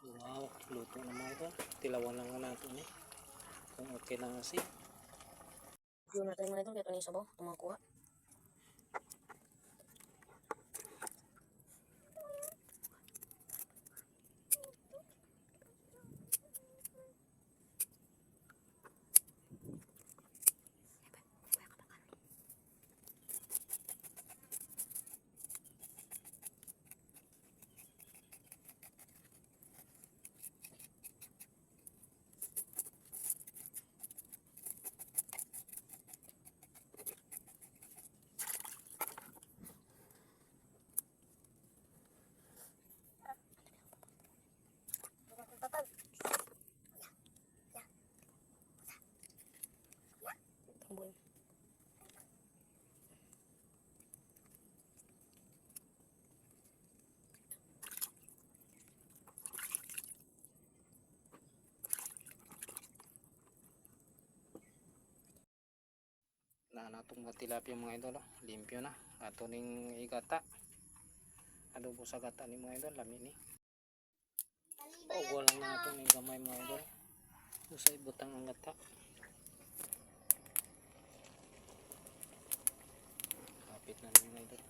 Wow, luto na mga ito. Tilawan lang na natin eh. Kung okay na siya. Yung natin mga ito na yung sabaw, ito Na natong tilapia mga idol. oh. Limpyo na. Ato ning igata. Adobo sa gata ni mga idol. Lami ni. Ogo lang natin yung gamay mga idol. Usay butang ang gata. Kapit na ni mga idol.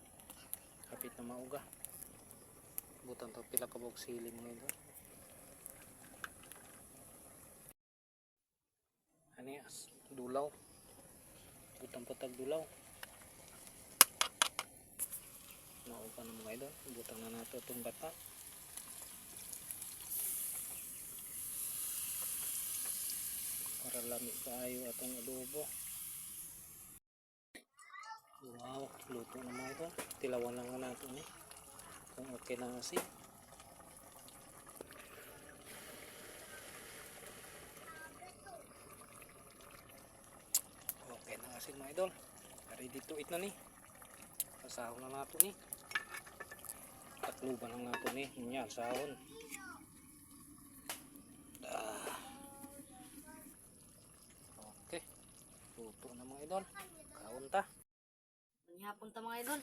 Kapit na mauga. Butang to pila kabog sili mga idol. Yan? Dulaw. Butang patag dulaw. Naupa na mga idol. Butang na nato itong gata. Para lami kaayo atong adobo. Wow, luto na mga. Tilawan lang na natin eh. Kung. Okay na kasi mga idol. Ready to eat na ni. Sasahon na nato ni. Takluban lang nato ni. Yan, sahon. Ah. Okay. Luto na mga idol. Kaunta. Manihapon ta mga idol.